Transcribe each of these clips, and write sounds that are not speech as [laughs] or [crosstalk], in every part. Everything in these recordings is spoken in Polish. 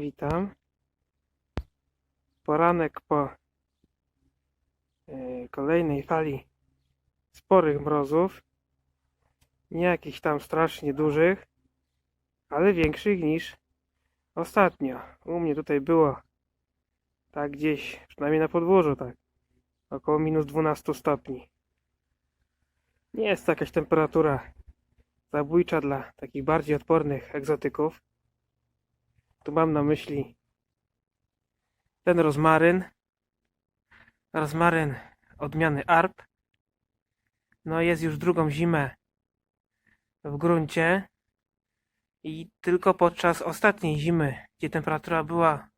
Witam. Poranek po e, kolejnej fali sporych mrozów. Nie jakichś tam strasznie dużych, ale większych niż ostatnio. U mnie tutaj było tak gdzieś, przynajmniej na podwórzu, tak około minus 12 stopni. Nie jest to jakaś temperatura zabójcza dla takich bardziej odpornych egzotyków. Tu mam na myśli ten rozmaryn. Rozmaryn odmiany ARP. No jest już drugą zimę w gruncie. I tylko podczas ostatniej zimy, gdzie temperatura była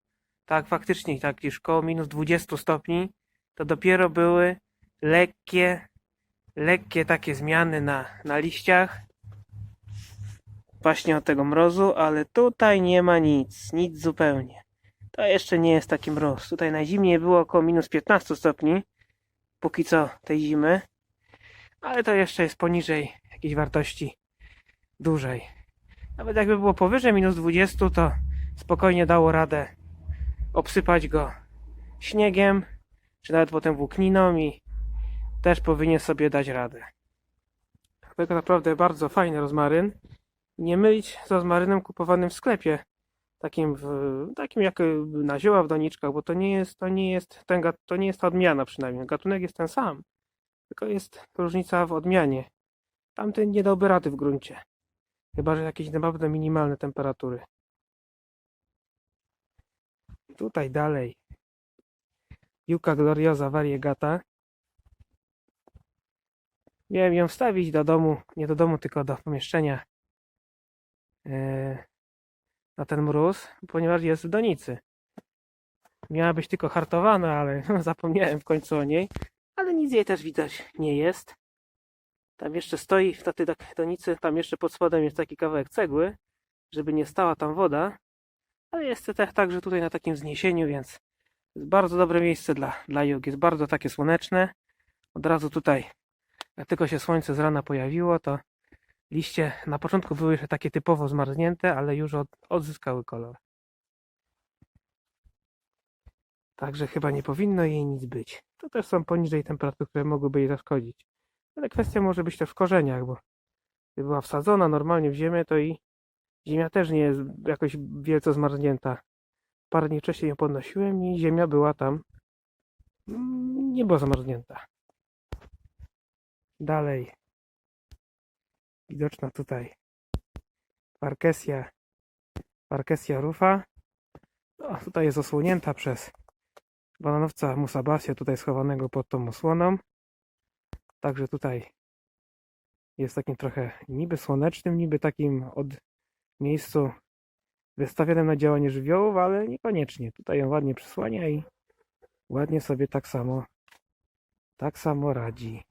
tak faktycznie tak już koło minus 20 stopni, to dopiero były lekkie, lekkie takie zmiany na, na liściach właśnie od tego mrozu, ale tutaj nie ma nic, nic zupełnie. To jeszcze nie jest taki mroz. Tutaj najzimniej było około minus 15 stopni, póki co tej zimy, ale to jeszcze jest poniżej jakiejś wartości dużej. Nawet jakby było powyżej minus 20, to spokojnie dało radę obsypać go śniegiem, czy nawet potem włókniną i też powinien sobie dać radę. Tego naprawdę bardzo fajny rozmaryn nie mylić z rozmarynem kupowanym w sklepie. Takim, w, takim jak y, na zioła w doniczkach, bo to nie jest, to nie jest, ten, to nie jest ta odmiana przynajmniej. Gatunek jest ten sam, tylko jest różnica w odmianie. Tamten nie dałby rady w gruncie. Chyba, że jakieś naprawdę minimalne temperatury. Tutaj dalej. Juka gloriosa variegata. Miałem ją wstawić do domu, nie do domu, tylko do pomieszczenia na ten mróz, ponieważ jest w donicy. Miała być tylko hartowana, ale [laughs] zapomniałem w końcu o niej. Ale nic jej też widać nie jest. Tam jeszcze stoi w tej tak- donicy, tam jeszcze pod spodem jest taki kawałek cegły, żeby nie stała tam woda. Ale jest też także tutaj na takim wzniesieniu, więc jest bardzo dobre miejsce dla, dla jog. Jest bardzo takie słoneczne. Od razu tutaj, jak tylko się słońce z rana pojawiło, to liście na początku były jeszcze takie typowo zmarznięte, ale już od, odzyskały kolor. Także chyba nie powinno jej nic być. To też są poniżej temperatur, które mogłyby jej zaszkodzić. Ale kwestia może być też w korzeniach, bo gdyby była wsadzona normalnie w ziemię, to i ziemia też nie jest jakoś wielce zmarznięta. Parę dni wcześniej ją podnosiłem i ziemia była tam mm, nie była zamarznięta. Dalej. Widoczna tutaj parkesja, parkesja rufa. No, tutaj jest osłonięta przez bananowca musabasia, tutaj schowanego pod tą osłoną. Także tutaj jest takim trochę niby słonecznym, niby takim od miejscu wystawionym na działanie żywiołów, ale niekoniecznie. Tutaj ją ładnie przysłania i ładnie sobie tak samo tak samo radzi.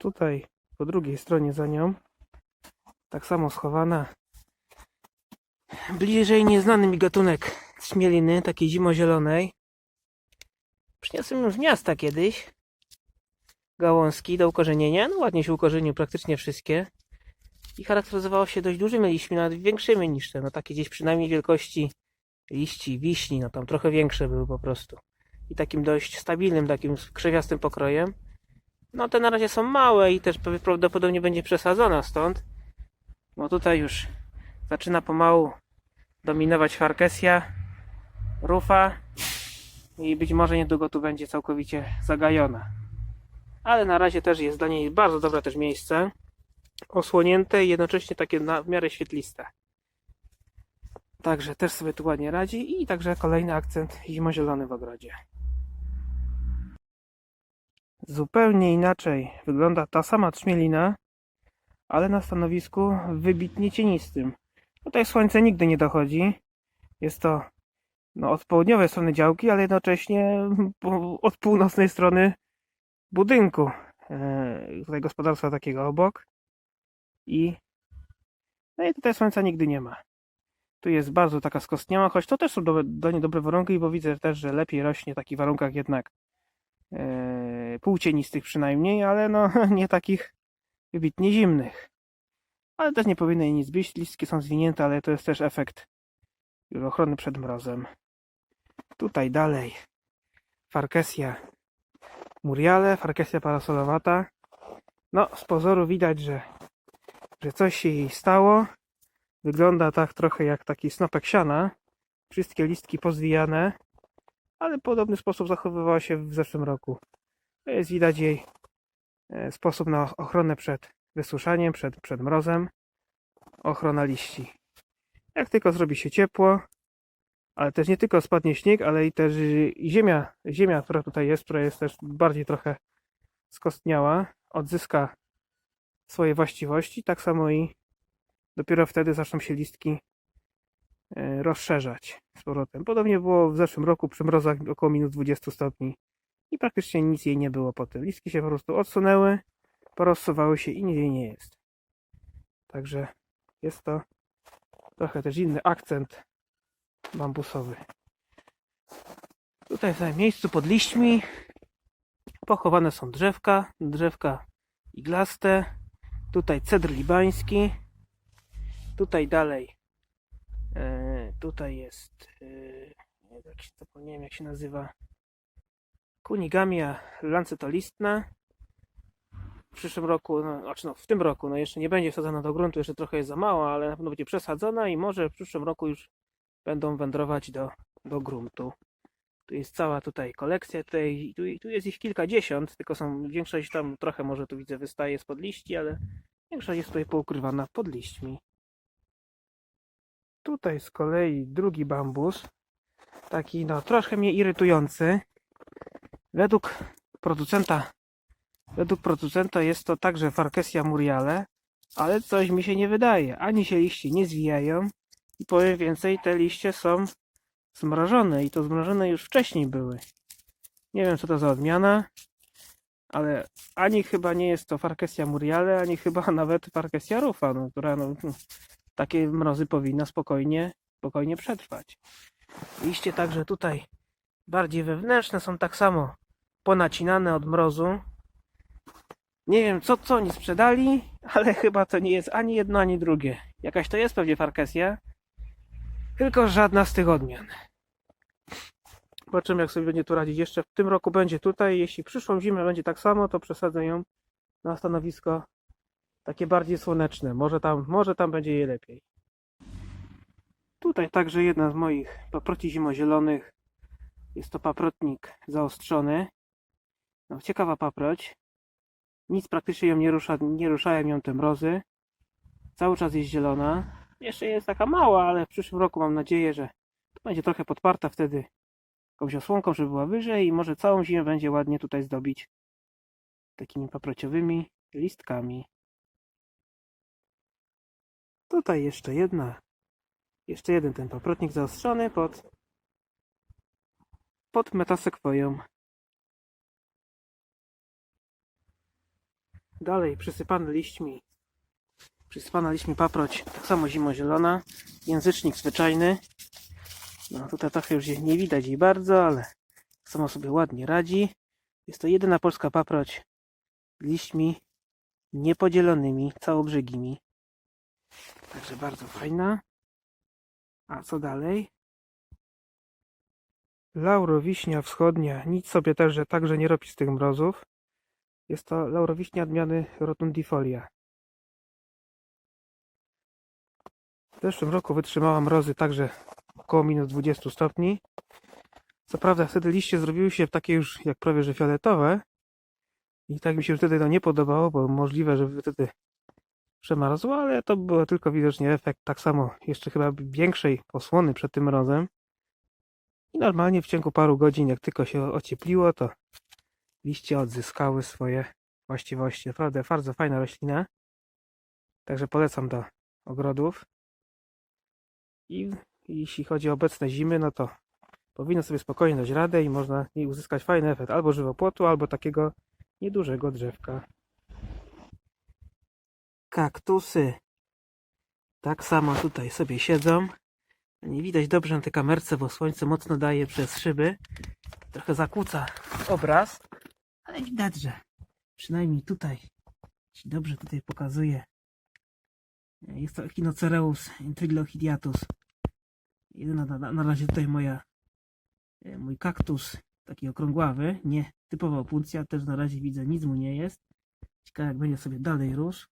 Tutaj po drugiej stronie za nią tak samo schowana bliżej nieznany mi gatunek śmieliny, takiej zimozielonej. Przyniosłem ją z miasta kiedyś. Gałązki do ukorzenienia. No ładnie się ukorzenił praktycznie wszystkie. I charakteryzowało się dość dużymi liśćmi, nawet większymi niż te. No takie gdzieś przynajmniej wielkości liści wiśni. No tam trochę większe były po prostu. I takim dość stabilnym, takim krzewiastym pokrojem. No te na razie są małe i też prawdopodobnie będzie przesadzona stąd. Bo tutaj już zaczyna pomału dominować Farkesia, Rufa i być może niedługo tu będzie całkowicie zagajona. Ale na razie też jest dla niej bardzo dobre też miejsce. Osłonięte i jednocześnie takie na, w miarę świetliste. Także też sobie tu ładnie radzi i także kolejny akcent zimozielony w ogrodzie. Zupełnie inaczej wygląda ta sama trzmielina, ale na stanowisku wybitnie cienistym. Tutaj słońce nigdy nie dochodzi. Jest to no, od południowej strony działki, ale jednocześnie [laughs] od północnej strony budynku. E, tutaj gospodarstwa takiego obok. I no i tutaj słońca nigdy nie ma. Tu jest bardzo taka skostniała, choć to też są dobre, dla niej dobre warunki, bo widzę też, że lepiej rośnie w takich warunkach jednak półcienistych przynajmniej, ale no [laughs] nie takich wybitnie zimnych. Ale też nie powinno jej nic być, listki są zwinięte, ale to jest też efekt ochrony przed mrozem. Tutaj dalej Farkesia muriale, Farkesia parasolowata. No, z pozoru widać, że, że coś się jej stało. Wygląda tak trochę jak taki snopek siana. Wszystkie listki pozwijane, ale w podobny sposób zachowywała się w zeszłym roku. To jest widać jej e, sposób na ochronę przed wysuszaniem, przed, przed mrozem. Ochrona liści. Jak tylko zrobi się ciepło, ale też nie tylko spadnie śnieg, ale i też ziemia, ziemia, która tutaj jest, która jest też bardziej trochę skostniała, odzyska swoje właściwości, tak samo i dopiero wtedy zaczną się listki rozszerzać z powrotem. Podobnie było w zeszłym roku przy mrozach około minus 20 stopni i praktycznie nic jej nie było potem. Listki się po prostu odsunęły, porozsuwały się i nic jej nie jest. Także jest to trochę też inny akcent bambusowy. Tutaj w tym miejscu pod liśćmi pochowane są drzewka, drzewka iglaste, tutaj cedr libański, tutaj dalej e, tutaj jest e, jak jak się nazywa kunigamia lancetolistna w przyszłym roku, no, znaczy no, w tym roku, no jeszcze nie będzie wsadzona do gruntu, jeszcze trochę jest za mała, ale na pewno będzie przesadzona i może w przyszłym roku już będą wędrować do, do gruntu. Tu jest cała tutaj kolekcja, tutaj, tu, tu jest ich kilkadziesiąt, tylko są większość tam trochę może tu widzę wystaje spod liści, ale większość jest tutaj poukrywana pod liśćmi. Tutaj z kolei drugi bambus, taki no troszkę mnie irytujący. Według producenta według producenta jest to także Farkesia muriale, ale coś mi się nie wydaje. Ani się liście nie zwijają i powiem więcej, te liście są zmrożone i to zmrożone już wcześniej były. Nie wiem co to za odmiana, ale ani chyba nie jest to Farkesia muriale, ani chyba [laughs] nawet Farkesia rufa, no, która no, takie mrozy powinna spokojnie, spokojnie przetrwać. Liście także tutaj bardziej wewnętrzne są tak samo ponacinane od mrozu. Nie wiem co co oni sprzedali, ale chyba to nie jest ani jedno, ani drugie. Jakaś to jest pewnie Farkesia, tylko żadna z tych odmian. Zobaczymy jak sobie będzie tu radzić. Jeszcze w tym roku będzie tutaj. Jeśli przyszłą zimę będzie tak samo, to przesadzę ją na stanowisko takie bardziej słoneczne. Może tam, może tam będzie je lepiej. Tutaj także jedna z moich paproci zimozielonych. Jest to paprotnik zaostrzony. No, ciekawa paproć. Nic praktycznie ją nie rusza, nie ruszają ją te mrozy. Cały czas jest zielona. Jeszcze jest taka mała, ale w przyszłym roku mam nadzieję, że będzie trochę podparta wtedy jakąś osłonką, żeby była wyżej i może całą zimę będzie ładnie tutaj zdobić takimi paprociowymi listkami. Tutaj jeszcze jedna, jeszcze jeden ten paprotnik zaostrzony pod pod metasekwoją. Dalej przysypany liśćmi przysypana liśćmi paproć, tak samo zimozielona, języcznik zwyczajny. No tutaj trochę już nie widać jej bardzo, ale samo sobie ładnie radzi. Jest to jedyna polska paproć liśćmi niepodzielonymi, całobrzegimi. Także bardzo fajna. A co dalej? Laurowiśnia wschodnia. Nic sobie też, że także nie robi z tych mrozów. Jest to laurowiśnia odmiany rotundifolia. W zeszłym roku wytrzymała mrozy także około minus 20 stopni. Co prawda wtedy liście zrobiły się takie już jak prawie że fioletowe. I tak mi się wtedy to nie podobało, bo możliwe, że wtedy przemarzło, ale to było tylko widocznie efekt tak samo jeszcze chyba większej osłony przed tym mrozem. I normalnie w ciągu paru godzin, jak tylko się ociepliło, to liście odzyskały swoje właściwości. Naprawdę bardzo fajna roślina. Także polecam do ogrodów. I jeśli chodzi o obecne zimy, no to powinno sobie spokojnie dać radę i można uzyskać fajny efekt albo żywopłotu, albo takiego niedużego drzewka. Kaktusy tak samo tutaj sobie siedzą. Nie widać dobrze na tej kamerce, bo słońce mocno daje przez szyby. Trochę zakłóca obraz, Ale widać, że przynajmniej tutaj dobrze tutaj pokazuje. Jest to Echinocereus triglochidiatus. Jedyna na, na, na razie tutaj moja e, mój kaktus taki okrągławy, nie typowa opuncja, też na razie widzę nic mu nie jest. Ciekawe jak będzie sobie dalej rósł.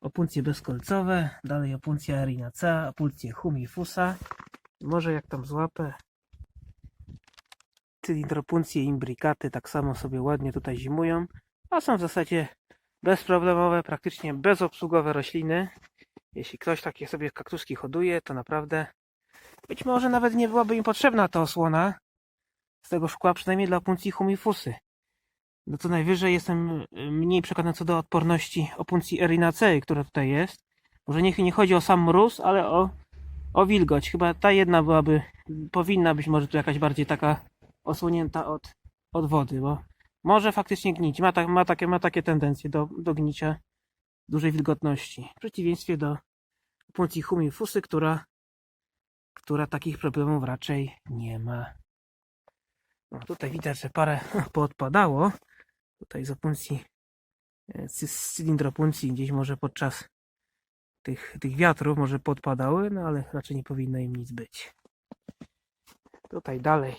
Opuncje bezkolcowe, dalej opuncja erinacea, opuncje humifusa. Może jak tam złapę cylindropuncje imbrikaty tak samo sobie ładnie tutaj zimują, a są w zasadzie bezproblemowe, praktycznie bezobsługowe rośliny. Jeśli ktoś takie sobie kaktuski hoduje, to naprawdę być może nawet nie byłaby im potrzebna ta osłona z tego szkła, przynajmniej dla opuncji humifusy. No co najwyżej jestem y, mniej przekonany co do odporności opuncji erinacei, która tutaj jest. Może niech nie chodzi o sam mróz, ale o, o wilgoć. Chyba ta jedna byłaby, powinna być może tu jakaś bardziej taka osłonięta od, od wody, bo może faktycznie gnić. Ma, tak, ma, takie, ma takie tendencje do, do gnicia dużej wilgotności. W przeciwieństwie do opuncji humifusy, która, która takich problemów raczej nie ma. No, tutaj widać, że parę [laughs] poodpadało. Tutaj z e, z cylindropuncji gdzieś może podczas tych, tych wiatrów może podpadały, no ale raczej nie powinno im nic być. Tutaj dalej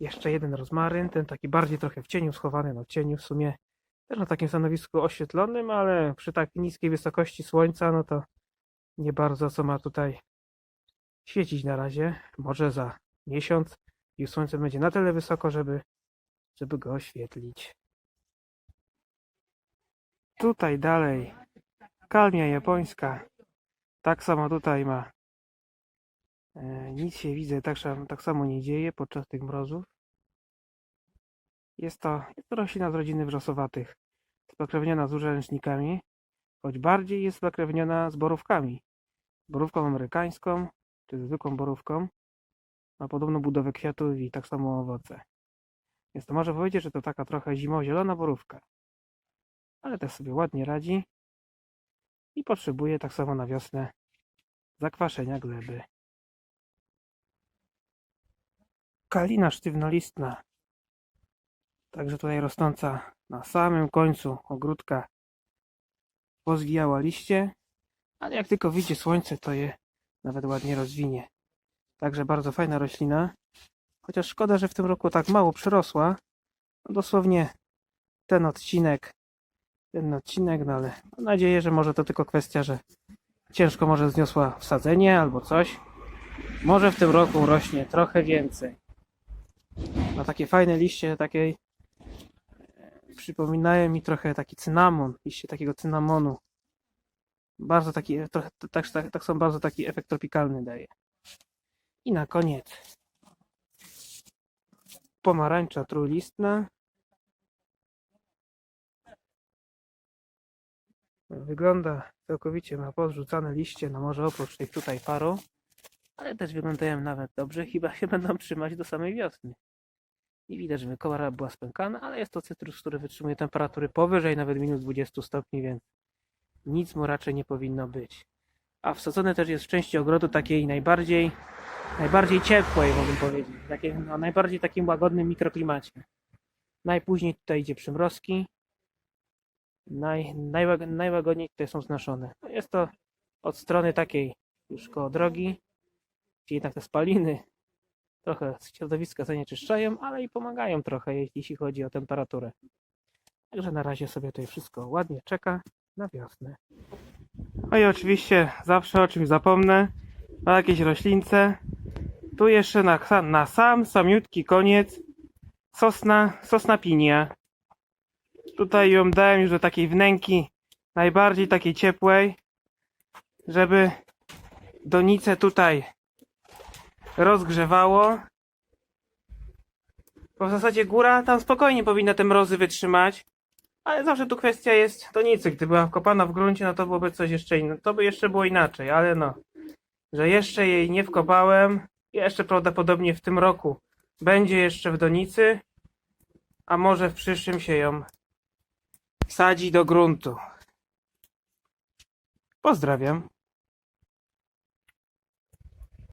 jeszcze jeden rozmaryn, ten taki bardziej trochę w cieniu schowany, no w cieniu w sumie też na takim stanowisku oświetlonym, ale przy tak niskiej wysokości słońca, no to nie bardzo co ma tutaj świecić na razie. Może za miesiąc już słońce będzie na tyle wysoko, żeby, żeby go oświetlić. Tutaj dalej kalmia japońska. Tak samo tutaj ma. E, nic się widzę, tak, tak samo nie dzieje podczas tych mrozów. Jest to, jest to roślina z rodziny wrzosowatych, spokrewniona z urzędnikami, choć bardziej jest spokrewniona z borówkami. Borówką amerykańską, czy zwykłą borówką. Ma podobną budowę kwiatów i tak samo owoce. Więc to może powiedzieć, że to taka trochę zimozielona borówka. Ale też sobie ładnie radzi i potrzebuje tak samo na wiosnę zakwaszenia gleby. Kalina sztywnolistna, także tutaj rosnąca na samym końcu ogródka, pozwijała liście, ale jak tylko wyjdzie słońce, to je nawet ładnie rozwinie. Także bardzo fajna roślina. Chociaż szkoda, że w tym roku tak mało przyrosła. No dosłownie ten odcinek, ten odcinek, no ale mam nadzieję, że może to tylko kwestia, że ciężko może zniosła wsadzenie albo coś. Może w tym roku rośnie trochę więcej. Ma takie fajne liście, takiej e, przypominają mi trochę taki cynamon, liście takiego cynamonu. Bardzo taki, e, trochę, tak, tak, tak są bardzo taki efekt tropikalny daje. I na koniec pomarańcza trójlistna. Wygląda całkowicie, ma podrzucane liście, no może oprócz tych tutaj paru, ale też wyglądają nawet dobrze, chyba się będą trzymać do samej wiosny. I widać, że kora była spękana, ale jest to cytrus, który wytrzymuje temperatury powyżej nawet minus 20 stopni, więc nic mu raczej nie powinno być. A wsadzone też jest w części ogrodu takiej najbardziej najbardziej ciepłej, mogę powiedzieć. Takie, no, najbardziej takim łagodnym mikroklimacie. Najpóźniej tutaj idzie przymrozki. Naj, najłag, najłagodniej tutaj są znoszone. No, Jest to od strony takiej już koło drogi, gdzie jednak te spaliny trochę środowiska zanieczyszczają, ale i pomagają trochę, jeśli chodzi o temperaturę. Także na razie sobie tutaj wszystko ładnie czeka na wiosnę. No i oczywiście zawsze o czymś zapomnę. O jakiejś roślince. Tu jeszcze na, na sam, samiutki koniec sosna, sosna pinia. Tutaj ją dałem już do takiej wnęki najbardziej takiej ciepłej, żeby donice tutaj rozgrzewało. Bo w zasadzie góra tam spokojnie powinna te mrozy wytrzymać. Ale zawsze tu kwestia jest donicy. Gdy była wkopana w gruncie, no to byłoby coś jeszcze innego. To by jeszcze było inaczej, ale no. Że jeszcze jej nie wkopałem. Jeszcze prawdopodobnie w tym roku będzie jeszcze w donicy. A może w przyszłym się ją wsadzi do gruntu. Pozdrawiam.